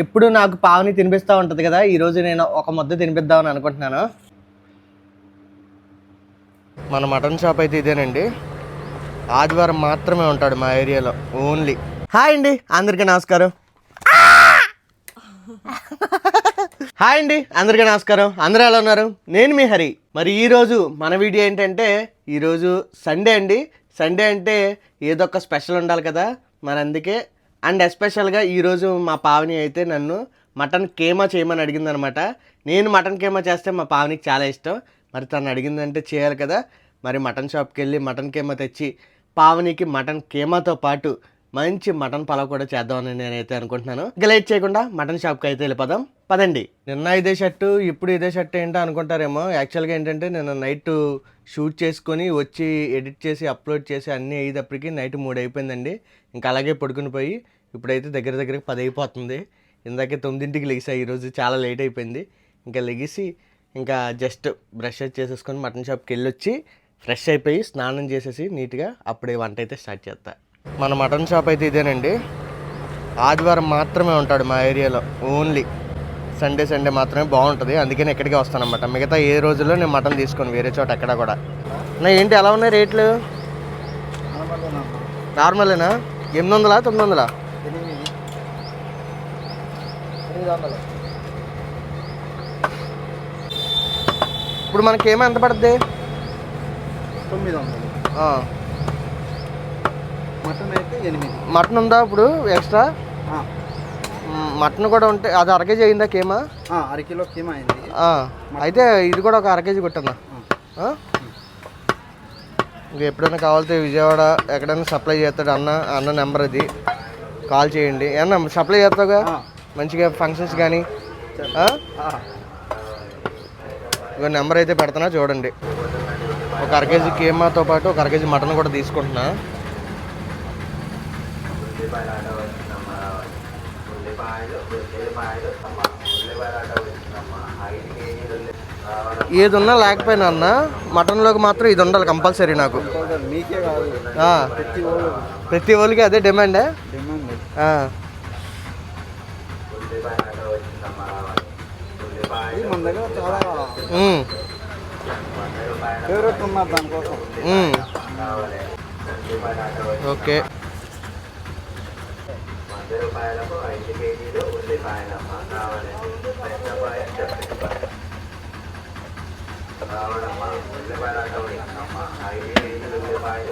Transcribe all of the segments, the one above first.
ఎప్పుడు నాకు పావుని తినిపిస్తూ ఉంటుంది కదా ఈరోజు నేను ఒక ముద్ద తినిపిద్దామని అనుకుంటున్నాను. మన మటన్ షాప్ అయితే ఇదేనండి. ఆదివారం మాత్రమే ఉంటాడు మా ఏరియాలో ఓన్లీ. హాయ్ అండి అందరికీ నమస్కారం. హాయ్ అండి అందరికీ నమస్కారం. అందరూ ఎలా ఉన్నారు? నేను మీ హరి. మరి ఈరోజు మన వీడియో ఏంటంటే ఈరోజు సండే అండి. సండే అంటే ఏదో ఒక స్పెషల్ ఉండాలి కదా. మరి అందుకే అండ్ ఎస్పెషల్గా ఈరోజు మా పావని అయితే నన్ను మటన్ కేమా చేయమని అడిగిందనమాట. నేను మటన్ కేమా చేస్తే మా పావనికి చాలా ఇష్టం. మరి తను అడిగిందంటే చేయాలి కదా. మరి మటన్ షాప్కి వెళ్ళి మటన్ కేమా తెచ్చి పావనికి మటన్ కేమాతో పాటు మంచి మటన్ పలావ్ కూడా చేద్దామని నేనైతే అనుకుంటున్నాను. గలేట్ చేయకుండా మటన్ షాప్కి అయితే వెళ్ళిపోదాం. పదండి. నిన్న ఇదే షర్టు ఇప్పుడు ఇదే షర్ట్ ఏంటో అనుకుంటారేమో. యాక్చువల్గా ఏంటంటే నేను నైట్ షూట్ చేసుకొని వచ్చి ఎడిట్ చేసి అప్లోడ్ చేసి అన్నీ అయ్యేటప్పటికి నైట్ మూడు అయిపోయిందండి. ఇంకా అలాగే పడుకుని పోయి ఇప్పుడైతే దగ్గర దగ్గర పది అయిపోతుంది. ఇందాకే తొమ్మిదింటికి లెగిసా ఈరోజు చాలా లేట్ అయిపోయింది. ఇంకా లెగిసి ఇంకా జస్ట్ బ్రష్ చేసేసుకొని మటన్ షాప్కి వెళ్ళి వచ్చి ఫ్రెష్ అయిపోయి స్నానం చేసేసి నీట్గా అప్పుడే వంట అయితే స్టార్ట్ చేస్తాను మన మటన్ షాప్ అయితే ఇదేనండి. ఆదివారం మాత్రమే ఉంటాడు మా ఏరియాలో ఓన్లీ. సండే సండే మాత్రమే బాగుంటుంది. అందుకని ఇక్కడికే వస్తానన్నమాట. మిగతా ఏ రోజుల్లో నేను మటన్ తీసుకోను వేరే చోట ఎక్కడ కూడా. నా ఏంటి ఎలా ఉన్నాయి రేట్లు? నార్మలేనా? ఎనిమిది వందలా తొమ్మిది వందలా ఇప్పుడు మనకి ఏమో ఎంత పడుద్ది? తొమ్మిది వందలు మటన్ అయితే ఎనిమిది. మటన్ ఉందా ఇప్పుడు ఎక్స్ట్రా? మటన్ కూడా ఉంటే అది అర కేజీ అయిందా కేమా? అరకిలో కిమా అయింది? అయితే ఇది కూడా ఒక అర కేజీ కొట్టన్నా? ఇంకా ఎప్పుడైనా కావాలితే విజయవాడ ఎక్కడైనా సప్లై చేస్తాడు అన్న అన్న నెంబర్ ఇది. కాల్ చేయండి. ఏమన్నా సప్లై చేస్తావుగా? మంచిగా ఫంక్షన్స్ కానీ ఇక నెంబర్ అయితే పెడుతున్నా చూడండి. ఒక అర కేజీ కేమాతో పాటు ఒక అర కేజీ మటన్ కూడా తీసుకుంటున్నా. ఏది ఉన్నా లేకపోయినా అన్న మటన్లోకి మాత్రం ఇది ఉండాలి కంపల్సరీ నాకు. ప్రతి వాళ్ళకి అదే డిమాండే? ఇది ఉన్నారు దానికోసం ఉమ్.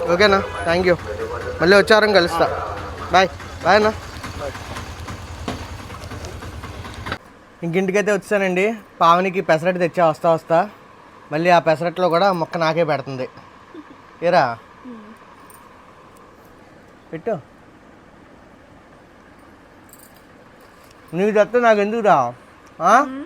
ఓకే ఓకేనా? థ్యాంక్ యూ మళ్ళీ వచ్చారం కలుస్తా. బాయ్ బాయ్ అన్న. ఇంకింటికైతే వచ్చానండి. పావనికి పెసరట్టు తెచ్చా వస్తా వస్తా. మళ్ళీ ఆ పెసరట్లో కూడా మొక్క నాకే పెడుతుంది. ఏరా? పెట్టు. నీకు చెప్తే నాకు ఎందుకురా రా?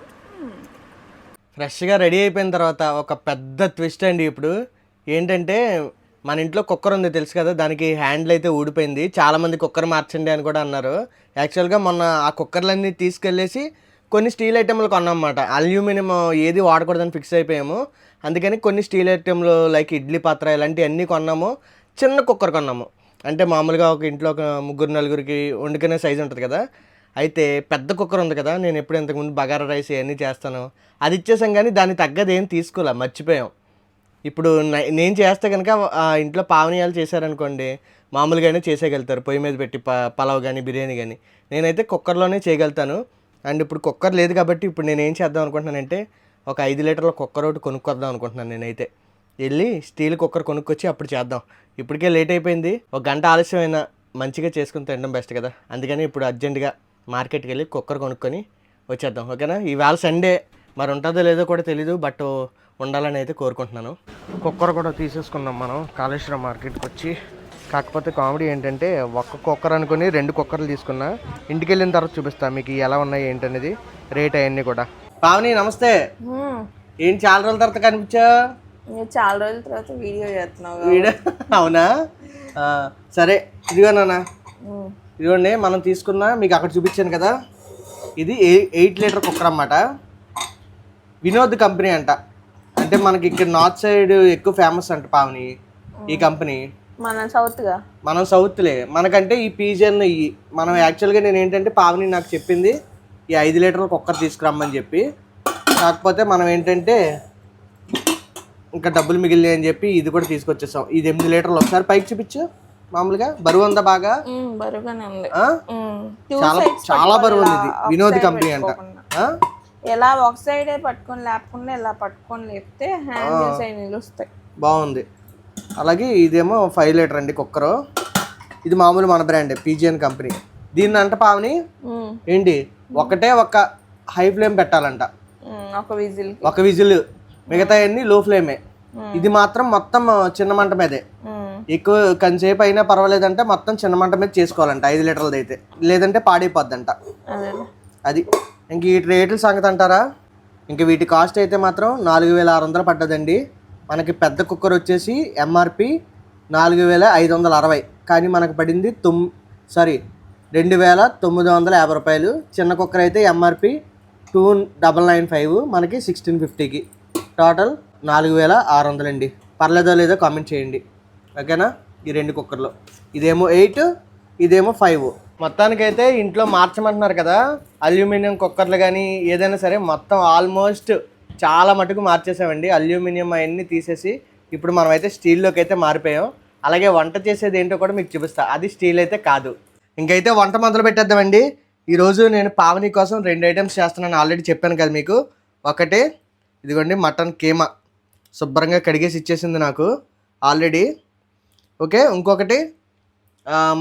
ఫ్రెష్గా రెడీ అయిపోయిన తర్వాత ఒక పెద్ద ట్విస్ట్ అండి ఇప్పుడు. ఏంటంటే మన ఇంట్లో కుక్కర్ ఉంది తెలుసు కదా? దానికి హ్యాండిల్ అయితే ఊడిపోయింది. చాలామంది కుక్కర్ మార్చండి అని కూడా అన్నారు. యాక్చువల్గా మొన్న ఆ కుక్కర్లన్నీ తీసుకెళ్ళేసి కొన్ని స్టీల్ ఐటెంలు కొన్నామన్నమాట. అల్యూమినియం ఏది వాడకూడదని ఫిక్స్ అయిపోయాము. అందుకని కొన్ని స్టీల్ ఐటెంలు లైక్ ఇడ్లీ పాత్ర ఇలాంటివన్నీ కొన్నాము. చిన్న కుక్కర్ కొన్నాము. అంటే మామూలుగా ఒక ఇంట్లో ఒక ముగ్గురు నలుగురికి వండుకునే సైజు ఉంటుంది కదా? అయితే పెద్ద కుక్కర్ ఉంది కదా నేను ఎప్పుడు ఇంతకుముందు బగారా రైస్ ఇవన్నీ చేస్తాను. అది ఇచ్చేసాం కానీ దాన్ని తగ్గది ఏం తీసుకోలే మర్చిపోయాం. ఇప్పుడు నేను చేస్తే కనుక ఇంట్లో పావనీయాలు చేశారనుకోండి మామూలుగానే చేసేయగలుగుతారు. పొయ్యి మీద పెట్టి ప పలావ్ కానీ బిర్యానీ కానీ నేనైతే కుక్కర్లోనే చేయగలుగుతాను. అండ్ ఇప్పుడు కుక్కర్ లేదు కాబట్టి ఇప్పుడు నేను ఏం చేద్దాం అనుకుంటున్నానంటే ఒక ఐదు లీటర్ల కుక్కర్ ఒకటి కొనుక్కొద్దాం అనుకుంటున్నాను నేనైతే. వెళ్ళి స్టీల్ కుక్కర్ కొనుక్కొచ్చి అప్పుడు చేద్దాం. ఇప్పటికే లేట్ అయిపోయింది. ఒక గంట ఆలస్యమైనా మంచిగా చేసుకుని తినడం బెస్ట్ కదా. అందుకని ఇప్పుడు అర్జెంటుగా మార్కెట్కి వెళ్ళి కుక్కర్ కొనుక్కొని వచ్చేద్దాం ఓకేనా? ఈవేళ సండే. మరి ఉంటుందో లేదో కూడా తెలీదు బట్ ఉండాలని అయితే కోరుకుంటున్నాను. కుక్కర్ కూడా తీసేసుకున్నాం మనం కాళేశ్వరం మార్కెట్కి వచ్చి కాకపోతే కామెడీ ఏంటంటే ఒక్క కుక్కర్ అనుకుని రెండు కుక్కర్లు తీసుకున్నా ఇంటికి వెళ్ళిన తర్వాత చూపిస్తా మీకు ఎలా ఉన్నాయి ఏంటనేది రేట్ అవన్నీ కూడా. పావని నమస్తే. హ్మ్. ఏం చాలా రోజుల తర్వాత కనిపించా? నువ్వు చాలా రోజుల తర్వాత వీడియో చేస్తున్నావు వీడియో? అవునా? ఆ, సరే ఇదిగో నాన్న. హ్మ్. ఇదిగోండి మనం తీసుకున్న మీకు అక్కడ చూపించాను కదా ఇది ఎయి- ఎయిట్ లీటర్ కుక్కర్ అన్నమాట. వినోద్ కంపెనీ అంట. అంటే మనకి ఇక్కడ నార్త్ సైడ్ ఎక్కువ ఫేమస్ అంట పావని ఈ కంపెనీ. మన సౌత్గా మనం సౌత్లే మనకంటే ఈ పీజన్ ఈ మనం యాక్చువల్గా నేను ఏంటంటే పావని నాకు చెప్పింది ఈ ఐదు లీటర్ల కుక్కర్ తీసుకురమ్మని చెప్పి. కాకపోతే మనం ఏంటంటే ఇంకా డబ్బులు మిగిలినాయి అని చెప్పి ఇది కూడా తీసుకొచ్చేసాం. ఇది ఎనిమిది లీటర్లు ఒకసారి పైకి చూపించు. మామూలుగా? బరువు ఉందా బాగా? బరువుగానే ఉంది. చాలా చాలా బరువు ఉంది ఇది వినోద్ కంపెనీ అంట? ఎలా ఒక సైడే పట్టుకొని లేపకుండా ఇలా పట్టుకొని లేపితే హ్యాండిల్స్ అవి నిలుస్తాయి బాగుంది. అలాగే ఇదేమో ఫైవ్ లీటర్ అండి కుక్కరు. ఇది మామూలు మన బ్రాండ్ పీజిఎన్ కంపెనీ. దీన్ని అంట పావని ఏంటి? ఒకటే ఒక హై ఫ్లేమ్ పెట్టాలంట. ఒక విజిల్ ఒక విజిల్. మిగతా అన్ని లో ఫ్లేమే ఇది మాత్రం మొత్తం చిన్న మంట మీదే. ఎక్కువ కొంతసేపు అయినా పర్వాలేదంటే మొత్తం చిన్న మంట మీద చేసుకోవాలంట ఐదు లీటర్లది అయితే. లేదంటే పాడైపోద్దంట. అదే అది. ఇంక ఈ రేట్ల సంగతి అంటారా? ఇంక వీటి కాస్ట్ అయితే మాత్రం నాలుగు వేల ఆరు వందలు పడ్డదండి. మనకి పెద్ద కుక్కర్ వచ్చేసి ఎంఆర్పి నాలుగు వేల ఐదు వందల అరవై. కానీ మనకు పడింది తొమ్ సారీ రెండు వేల తొమ్మిది వందల యాభై రూపాయలు. చిన్న కుక్కర్ అయితే MRP two double nine five మనకి సిక్స్టీన్ ఫిఫ్టీకి. టోటల్ నాలుగు వేల ఆరు వందలండి. పర్లేదో లేదో కామెంట్ చేయండి. ఓకేనా? ఈ రెండు కుక్కర్లు. ఇదేమో ఎయిట్ ఇదేమో ఫైవ్. మొత్తానికైతే ఇంట్లో మార్చమంటున్నారు కదా అల్యూమినియం కుక్కర్లు కానీ ఏదైనా సరే మొత్తం ఆల్మోస్ట్ చాలా మటుకు మార్చేసామండి. అల్యూమినియం అవన్నీ తీసేసి ఇప్పుడు మనం అయితే స్టీల్లోకి అయితే మారిపోయాం. అలాగే వంట చేసేది ఏంటో కూడా మీకు చూపిస్తా. అది స్టీల్ అయితే కాదు. ఇంకైతే వంట మొదలు పెట్టేద్దామండి. ఈరోజు నేను పావని కోసం రెండు ఐటమ్స్ చేస్తున్నాను ఆల్రెడీ చెప్పాను కదా మీకు. ఒకటి ఇదిగోండి మటన్ కీమా. శుభ్రంగా కడిగేసి ఇచ్చేసింది నాకు. ఆల్రెడీ ఓకే ఇంకొకటి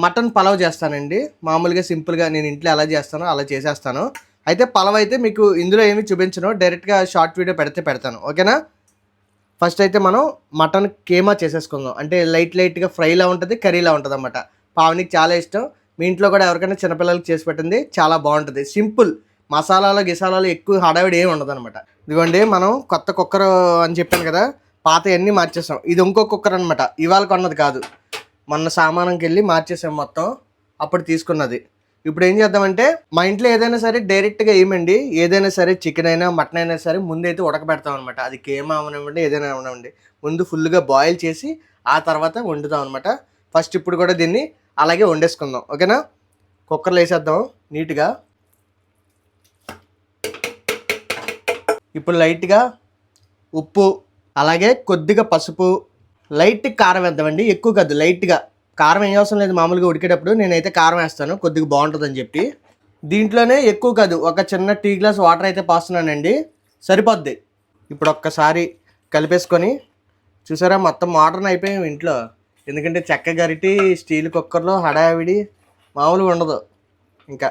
మటన్ పలావ్ చేస్తానండి. మామూలుగా సింపుల్గా నేను ఇంట్లో ఎలా చేస్తానో అలా చేసేస్తాను. అయితే పలావ్ అయితే మీకు ఇందులో ఏమి చూపించను డైరెక్ట్గా షార్ట్ వీడియో పెడితే పెడతాను. ఓకేనా? ఫస్ట్ అయితే మనం మటన్ కేమా చేసేసుకుందాం. అంటే లైట్ లైట్గా ఫ్రైలా ఉంటుంది కర్రీలా ఉంటుంది అన్నమాట పావనికి చాలా ఇష్టం. మీ ఇంట్లో కూడా ఎవరికైనా చిన్నపిల్లలకి చేసి పెట్టింది చాలా బాగుంటుంది. సింపుల్. మసాలాలు గిసాలాలు ఎక్కువ హడావిడి ఏమి ఉండదు అనమాట ఇదిగోండి మనం కొత్త కుక్కర్ అని చెప్పాను కదా పాతవన్నీ మార్చేసాం. ఇది ఇంకో కుక్కర్ అనమాట ఇవాళ కొన్నది కాదు. మొన్న సామానంకి వెళ్ళి మార్చేసాం మొత్తం. అప్పుడు తీసుకున్నది. ఇప్పుడు ఏం చేద్దామంటే మా ఇంట్లో ఏదైనా సరే డైరెక్ట్గా ఏమండి ఏదైనా సరే చికెన్ అయినా మటన్ అయినా సరే ముందైతే ఉడకబెడతాం అనమాట అది కేమా అవనివ్వండి ఏదైనా అవనివ్వండి. ముందు ఫుల్గా బాయిల్ చేసి ఆ తర్వాత వండుతాం అనమాట ఫస్ట్ ఇప్పుడు కూడా దీన్ని అలాగే వండేసుకుందాం. ఓకేనా? కుక్కర్లో వేసేద్దాం నీట్గా. ఇప్పుడు లైట్గా ఉప్పు అలాగే కొద్దిగా పసుపు లైట్ కారం వేద్దామండి. ఎక్కువ కాదు లైట్గా. కారం ఏం అవసరం లేదు మామూలుగా ఉడికేటప్పుడు నేనైతే కారం వేస్తాను కొద్దిగా బాగుంటుందని చెప్పి. దీంట్లోనే ఎక్కువ కాదు ఒక చిన్న టీ గ్లాస్ వాటర్ అయితే పోస్తున్నానండి. సరిపోద్ది. ఇప్పుడు ఒక్కసారి కలిపేసుకొని చూసారా మొత్తం మోడర్న్ అయిపోయాం ఇంట్లో. ఎందుకంటే చెక్క గరిటి స్టీల్ కుక్కర్లో హడావిడి మామూలుగా ఉండదు. ఇంకా.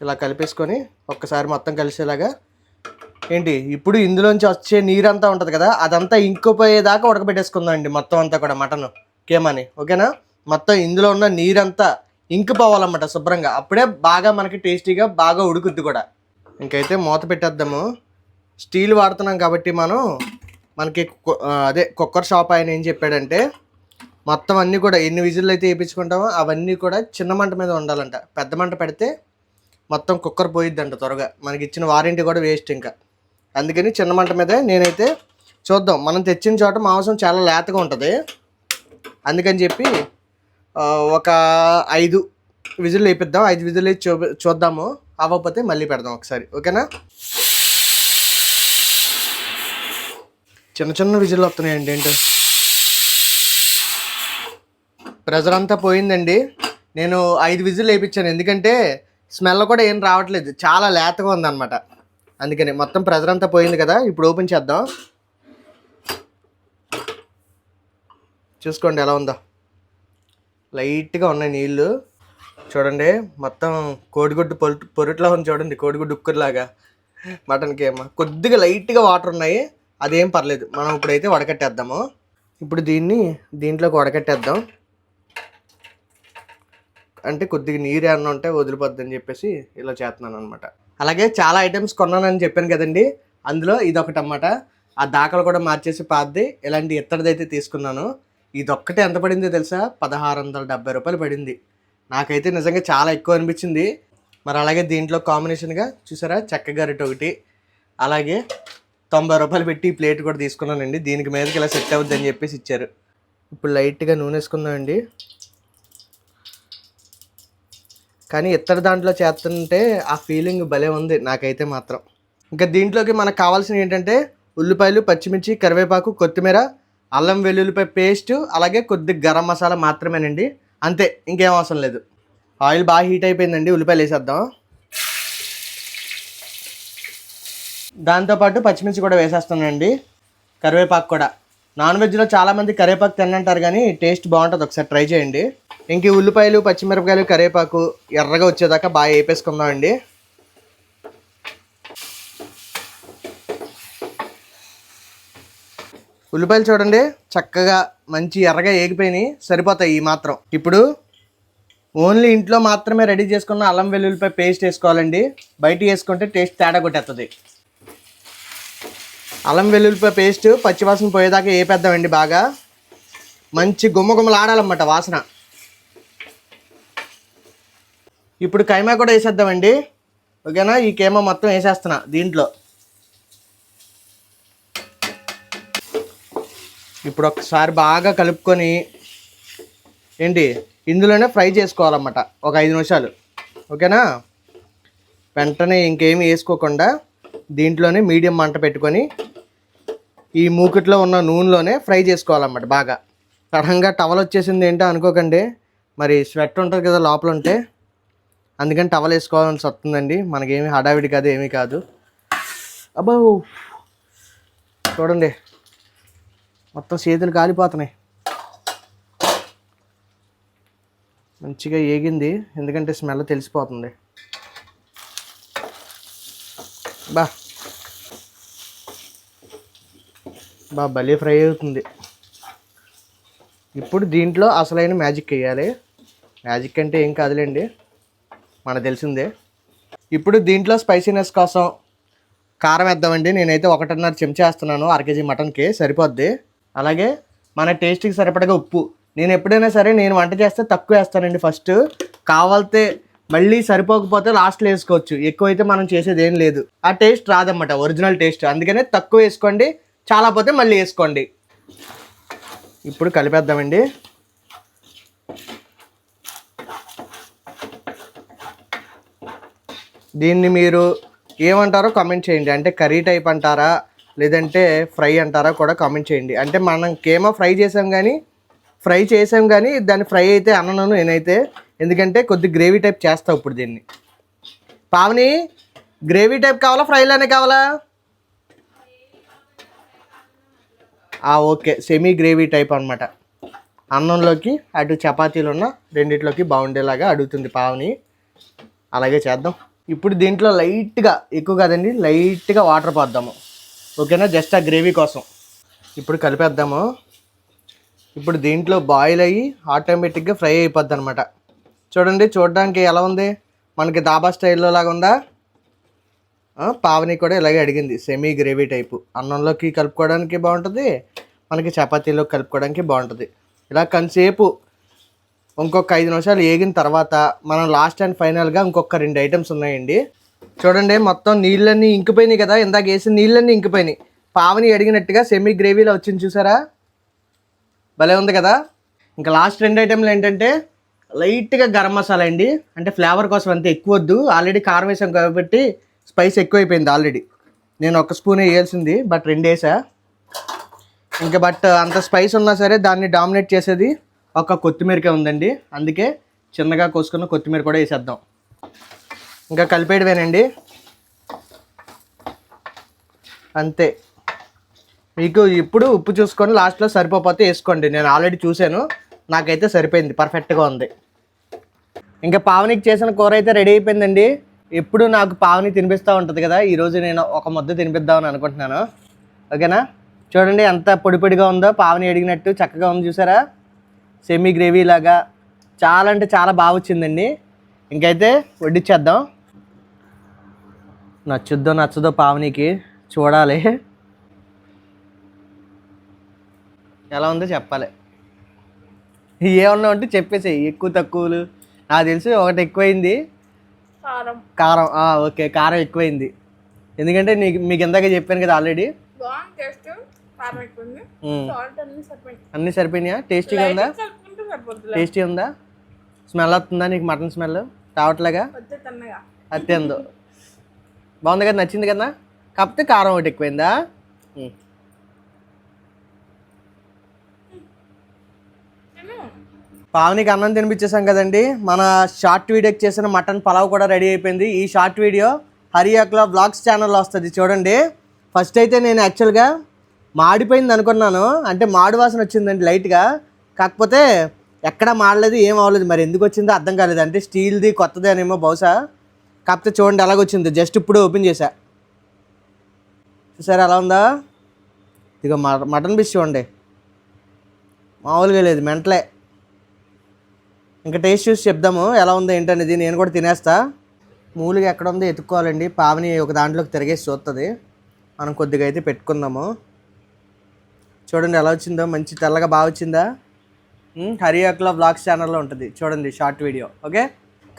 ఇలా కలిపేసుకొని ఒక్కసారి మొత్తం కలిసేలాగా ఏంటి? ఇప్పుడు ఇందులోంచి వచ్చే నీరంతా ఉంటుంది కదా అదంతా ఇంకిపోయేదాకా ఉడకబెట్టేసుకుందాం అండి మొత్తం అంతా కూడా మటన్ కేమని ఓకేనా? మొత్తం ఇందులో ఉన్న నీరంతా ఇంకిపోవాలన్నమాట శుభ్రంగా. అప్పుడే బాగా మనకి టేస్టీగా బాగా ఉడుకుద్ది కూడా. ఇంకైతే మూత పెట్టేద్దాము. స్టీల్ వాడుతున్నాం కాబట్టి మనం మనకి కు- అదే కుక్కర్ షాప్ ఆయన ఏం చెప్పాడంటే మొత్తం అన్నీ కూడా ఎన్ని విజిల్లు అయితే వేయించుకుంటామో అవన్నీ కూడా చిన్న మంట మీద ఉండాలంట. పెద్ద మంట పెడితే మొత్తం కుక్కర్ పోయిద్దంట త్వరగా. మనకి ఇచ్చిన వారంటీ కూడా వేస్ట్ ఇంకా. అందుకని చిన్న మంట మీదే నేనైతే చూద్దాం. మనం తెచ్చిన చోట మాంసం చాలా లేతగా ఉంటుంది. అందుకని చెప్పి ఒక ఐదు విజిల్ వేపిద్దాం. ఐదు విజులు వేసి చూ చూద్దాము. అవ్వకపోతే మళ్ళీ పెడదాం ఒకసారి. ఓకేనా? చిన్న చిన్న విజులు వస్తున్నాయండి ఏంటో. ప్రెజర్ అంతా పోయిందండి. నేను ఐదు విజిల్ వేయించాను ఎందుకంటే స్మెల్ కూడా ఏం రావట్లేదు. చాలా లేతగా ఉందన్నమాట. అందుకని మొత్తం ప్రెజర్ అంతా పోయింది కదా ఇప్పుడు ఓపెన్ చేద్దాం. చూసుకోండి ఎలా ఉందో. లైట్గా ఉన్నాయి నీళ్ళు. చూడండి మొత్తం కోడిగుడ్డు పొరు పొరుట్లా ఉంది చూడండి కోడిగుడ్డు ఉక్కులాగా మటన్కి ఏమో. కొద్దిగా లైట్గా వాటర్ ఉన్నాయి అదేం పర్లేదు. మనం ఇప్పుడైతే వడకట్టేద్దాము. ఇప్పుడు దీన్ని దీంట్లోకి వడకట్టేద్దాం. అంటే కొద్దిగా నీరు ఏమన్నా ఉంటే వదిలిపోద్దని చెప్పేసి ఇలా చేస్తున్నాను అనమాట అలాగే చాలా ఐటమ్స్ కొన్నానని చెప్పాను కదండి. అందులో ఇదొకటి అన్నమాట ఆ దాఖలు కూడా మార్చేసి పాద్ది ఇలాంటి ఇత్తడిదైతే తీసుకున్నాను. ఇది ఒక్కటే ఎంత పడిందో తెలుసా? పదహారు వందల డెబ్బై రూపాయలు పడింది. నాకైతే నిజంగా చాలా ఎక్కువ అనిపించింది. మరి అలాగే దీంట్లో కాంబినేషన్గా చూసారా? చెక్క గరిట ఒకటి. అలాగే తొంభై రూపాయలు పెట్టి ప్లేట్ కూడా తీసుకున్నానండి. దీనికి మీదకి ఇలా సెట్ అవుద్ది అని చెప్పేసి ఇచ్చారు. ఇప్పుడు లైట్గా నూనె వేసుకుందామండి. కానీ ఇతర దాంట్లో చేస్తుంటే ఆ ఫీలింగ్ భలే ఉంది నాకైతే మాత్రం. ఇంకా దీంట్లోకి మనకు కావాల్సినవి ఏంటంటే ఉల్లిపాయలు పచ్చిమిర్చి కరివేపాకు కొత్తిమీర అల్లం వెల్లుల్లిపాయ పేస్ట్ అలాగే కొద్ది గరం మసాలా మాత్రమేనండి. అంతే ఇంకేం అవసరం లేదు. ఆయిల్ బాగా హీట్ అయిపోయిందండి ఉల్లిపాయలు వేసేద్దాం. దాంతోపాటు పచ్చిమిర్చి కూడా వేసేస్తానండి కరివేపాకు కూడా. నాన్ వెజ్లో చాలామంది కరివేపాకు తినంటారు కానీ టేస్ట్ బాగుంటుంది. ఒకసారి ట్రై చేయండి. ఇంక ఉల్లిపాయలు పచ్చిమిరపకాయలు కరేపాకు ఎర్రగా వచ్చేదాకా బాగా వేపేసుకుందామండి. ఉల్లిపాయలు చూడండి చక్కగా మంచి ఎర్రగా ఏగిపోయినాయి. సరిపోతాయి ఈ మాత్రం. ఇప్పుడు ఓన్లీ ఇంట్లో మాత్రమే రెడీ చేసుకున్న అల్లం వెల్లుల్లిపాయ పేస్ట్ వేసుకోవాలండి. బయట వేసుకుంటే టేస్ట్ తేడా కొట్టేస్తుంది అల్లం వెల్లుల్లిపాయ పేస్ట్ పచ్చివాసన పోయేదాకా వేపేద్దామండి బాగా. మంచి గుమ్మ గుమ్మలాడాలన్నమాట వాసన. ఇప్పుడు కైమా కూడా వేసేద్దామండి. ఓకేనా? ఈ కేమా మొత్తం వేసేస్తున్నా దీంట్లో. ఇప్పుడు ఒకసారి బాగా కలుపుకొని ఏంటి? ఇందులోనే ఫ్రై చేసుకోవాలన్నమాట. ఒక ఐదు నిమిషాలు. ఓకేనా? వెంటనే ఇంకేమి వేసుకోకుండా దీంట్లోనే మీడియం మంట పెట్టుకొని ఈ మూకిట్లో ఉన్న నూనెలోనే ఫ్రై చేసుకోవాలన్నమాట బాగా. సడన్గా టవల్ వచ్చేసింది ఏంటో అనుకోకండి. మరి స్వెట్ ఉంటుంది కదా లోపల ఉంటే. అందుకని టవల్ వేసుకోవాల్సి వస్తుందండి. మనకేమి హడావిడి కాదు ఏమీ కాదు. అబ్బో! చూడండి. మొత్తం చేతులు కాలిపోతున్నాయి. మంచిగా ఏగింది. ఎందుకంటే స్మెల్ తెలిసిపోతుంది. బా! బా భలే ఫ్రై అవుతుంది. ఇప్పుడు దీంట్లో అసలైన మ్యాజిక్ వేయాలి. మ్యాజిక్ అంటే ఏం కాదులేండి మనకు తెలిసిందే. ఇప్పుడు దీంట్లో స్పైసీనెస్ కోసం కారం వేద్దామండి. నేనైతే ఒకటిన్నర చెంచా వేస్తున్నాను అర కేజీ మటన్కి సరిపోద్ది. అలాగే మన టేస్ట్కి సరిపడగా ఉప్పు. నేను ఎప్పుడైనా సరే నేను వంట చేస్తే తక్కువ వేస్తానండి ఫస్ట్. కావాలితే మళ్ళీ సరిపోకపోతే లాస్ట్లో వేసుకోవచ్చు. ఎక్కువైతే మనం చేసేది ఏం లేదు. ఆ టేస్ట్ రాదన్నమాట ఒరిజినల్ టేస్ట్. అందుకనే తక్కువ వేసుకోండి చాలా పోతే మళ్ళీ వేసుకోండి. ఇప్పుడు కలిపేద్దామండి. దీన్ని మీరు ఏమంటారో కామెంట్ చేయండి. అంటే కర్రీ టైప్ అంటారా లేదంటే ఫ్రై అంటారా కూడా కామెంట్ చేయండి. అంటే మనం కేమో ఫ్రై చేసాం కానీ ఫ్రై చేసాం కానీ దాన్ని ఫ్రై అయితే అన్నను నేనైతే. ఎందుకంటే కొద్ది గ్రేవీ టైప్ చేస్తా ఇప్పుడు దీన్ని. పావని గ్రేవీ టైప్ కావాలా ఫ్రైలోనే కావాలా ఆ, ఓకే సెమీ గ్రేవీ టైప్ అనమాట అన్నంలోకి అటు చపాతీలు ఉన్న రెండిట్లోకి బాగుండేలాగా అడుగుతుంది పావుని. అలాగే చేద్దాం. ఇప్పుడు దీంట్లో లైట్గా ఎక్కువ కాదండి లైట్గా వాటర్ పోద్దాము. ఓకేనా? జస్ట్ ఆ గ్రేవీ కోసం. ఇప్పుడు కలిపేద్దాము. ఇప్పుడు దీంట్లో బాయిల్ అయ్యి ఆటోమేటిక్గా ఫ్రై అయిపోద్ది అనమాట చూడండి చూడడానికి ఎలా ఉంది? మనకి దాబా స్టైల్లో లాగా ఉందా? పావని కూడా ఇలాగే అడిగింది సెమీ గ్రేవీ టైపు అన్నంలోకి కలుపుకోవడానికి బాగుంటుంది మనకి చపాతీలో కలుపుకోవడానికి బాగుంటుంది. ఇలా కొంతసేపు ఇంకొక ఐదు నిమిషాలు ఏగిన తర్వాత మనం లాస్ట్ అండ్ ఫైనల్గా ఇంకొక రెండు ఐటమ్స్ ఉన్నాయండి. చూడండి మొత్తం నీళ్ళన్నీ ఇంకిపోయినాయి కదా ఇందాక వేసిన నీళ్ళన్నీ ఇంకిపోయినాయి. పావని అడిగినట్టుగా సెమీ గ్రేవీలో వచ్చింది చూసారా? భలే ఉంది కదా? ఇంకా లాస్ట్ రెండు ఐటెంలు ఏంటంటే లైట్గా గరం మసాలా అండి. అంటే ఫ్లేవర్ కోసం అంత ఎక్కువ వద్దు. ఆల్రెడీ కారం వేసాం కాబట్టి స్పైస్ ఎక్కువైపోయింది ఆల్రెడీ. నేను ఒక స్పూన్ వేయాల్సింది బట్ రెండు వేసా. ఇంకా బట్ అంత స్పైస్ ఉన్నా సరే దాన్ని డామినేట్ చేసేది ఒక కొత్తిమీరకే ఉందండి. అందుకే చిన్నగా కోసుకున్న కొత్తిమీర కూడా వేసేద్దాం. ఇంకా కలిపేయడమేనండి. అంతే. మీకు ఇప్పుడు ఉప్పు చూసుకొని లాస్ట్లో సరిపోతే వేసుకోండి. నేను ఆల్రెడీ చూశాను. నాకైతే సరిపోయింది. పర్ఫెక్ట్గా ఉంది. ఇంకా పావనికి చేసిన కూర అయితే రెడీ అయిపోయిందండి. ఎప్పుడు నాకు పావని తినిపిస్తూ ఉంటుంది కదా ఈరోజు నేను ఒక ముద్ద తినిపిద్దామని అనుకుంటున్నాను. ఓకేనా? చూడండి ఎంత పొడి పొడిగా ఉందో పావని అడిగినట్టు చక్కగా ఉంది చూసారా? సెమీ గ్రేవీ లాగా. చాలా అంటే చాలా బాగా వచ్చిందండి. ఇంకైతే వడ్డిచ్చేద్దాం. నచ్చుద్దో నచ్చదో పావనికి చూడాలి. ఎలా ఉందో చెప్పాలి. ఏమన్నా ఉంటే చెప్పేసేయి ఎక్కువ తక్కువలు. నాకు తెలిసి ఒకటి ఎక్కువైంది. కారం. ఓకే కారం ఎక్కువైంది. ఎందుకంటే నీకు మీకు ఇందాక చెప్పాను కదా ఆల్రెడీ అన్ని సరిపోయినాయా. టేస్టీగా ఉందా? టేస్టీ ఉందా? స్మెల్ వస్తుందా నీకు మటన్ స్మెల్ రావట్లేగా? తిందు బాగుంది కదా నచ్చింది కదా? కాకపోతే కారం ఒకటి ఎక్కువైందా? పావనికి అన్నం తినిపించేసాం కదండి. మన షార్ట్ వీడియోకి చేసిన మటన్ పలావ్ కూడా రెడీ అయిపోయింది. ఈ షార్ట్ వీడియో హరియాక్లా బ్లాగ్స్ ఛానల్లో వస్తుంది చూడండి. ఫస్ట్ అయితే నేను యాక్చువల్గా మాడిపోయింది అనుకున్నాను. అంటే మాడు వాసన వచ్చిందండి లైట్గా కాకపోతే ఎక్కడ మాడలేదు ఏం అవ్వలేదు. మరి ఎందుకు వచ్చిందో అర్థం కాలేదు. అంటే స్టీల్ది కొత్తది అనేమో బహుశా. కాకపోతే చూడండి ఎలాగొచ్చింది జస్ట్ ఇప్పుడు ఓపెన్ చేశా. చూసారా ఎలా ఉందా? ఇక మటన్ పీస్ చూడండి. మామూలుగా లేదు మెంటలే. ఇంకా టేస్ట్ చూసి చెప్దాము ఎలా ఉందో ఏంటనేది నేను కూడా తినేస్తా. మూలిగా ఎక్కడ ఉందో ఎత్తుక్కోవాలండి పావని ఒక దాంట్లోకి తిరిగేసి చూస్తుంది మనం కొద్దిగా అయితే పెట్టుకుందాము. చూడండి ఎలా వచ్చిందో మంచి తెల్లగా బాగా వచ్చిందా? హరియాక్లో బ్లాగ్స్ ఛానల్లో ఉంటుంది. చూడండి షార్ట్ వీడియో ఓకే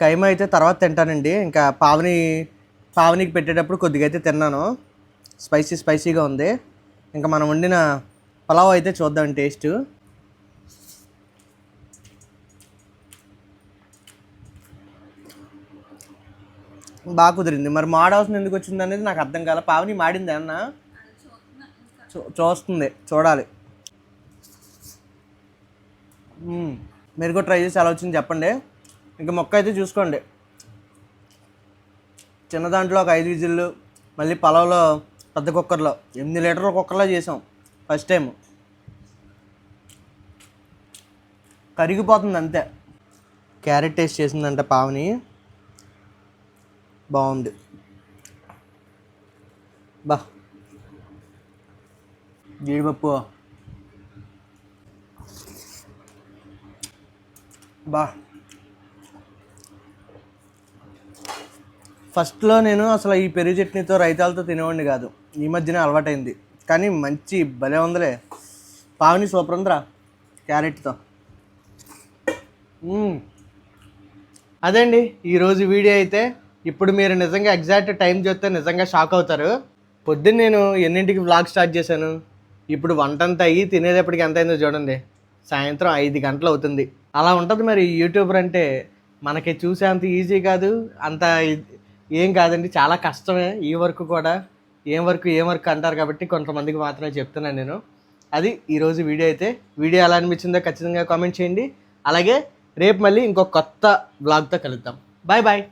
కైమ అయితే తర్వాత తింటానండి. ఇంకా పావని పావనికి పెట్టేటప్పుడు కొద్దిగా అయితే తిన్నాను. స్పైసీ స్పైసీగా ఉంది. ఇంకా మనం వండిన పలావ్ అయితే చూద్దాం టేస్ట్. బాగా కుదిరింది. మరి మాడవలసిన ఎందుకు వచ్చింది అనేది నాకు అర్థం కాల. పావని మాడింది అన్న. చూ చూస్తుంది. చూడాలి. మీరు కూడా ట్రై చేసి ఎలా వచ్చింది చెప్పండి. ఇంకా మొక్క అయితే చూసుకోండి. చిన్న దాంట్లో ఒక ఐదు విజిల్లు మళ్ళీ పొలంలో పెద్ద కుక్కర్లో. ఎనిమిది లీటర్ల కుక్కర్లో చేసాం ఫస్ట్ టైం కరిగిపోతుంది అంతే. క్యారెట్ టేస్ట్ చేసిందంట పావని. బాగుంది. బా. జీడిపప్పు. బా. ఫస్ట్లో నేను అసలు ఈ పెరుగు చట్నీతో రైతాలతో తినేవాడిని కాదు. ఈ మధ్యనే అలవాటైంది. కానీ మంచి భలే ఉందిలే. పావుని సూపర్ క్యారెట్తో. అదే అండి ఈరోజు వీడియో అయితే ఇప్పుడు మీరు నిజంగా ఎగ్జాక్ట్ టైం చూస్తే నిజంగా షాక్ అవుతారు. పొద్దున్న నేను ఎన్నింటికి వ్లాగ్ స్టార్ట్ చేశాను? ఇప్పుడు వంట అంతా అయ్యి తినేటప్పటికి ఎంత అయిందో చూడండి. సాయంత్రం ఐదు గంటలు అవుతుంది. అలా ఉంటుంది మరి యూట్యూబర్ అంటే మనకి చూసే అంత ఈజీ కాదు. అంత ఏం కాదండి చాలా కష్టమే ఈ వర్క్ కూడా. ఏం వర్క్ ఏం వర్క్ అంటారు కాబట్టి కొంతమందికి మాత్రమే చెప్తున్నాను నేను. అది ఈరోజు వీడియో అయితే. వీడియో ఎలా అనిపించిందో ఖచ్చితంగా కామెంట్ చేయండి. అలాగే రేపు మళ్ళీ ఇంకో కొత్త బ్లాగ్తో కలుద్దాం. Bye bye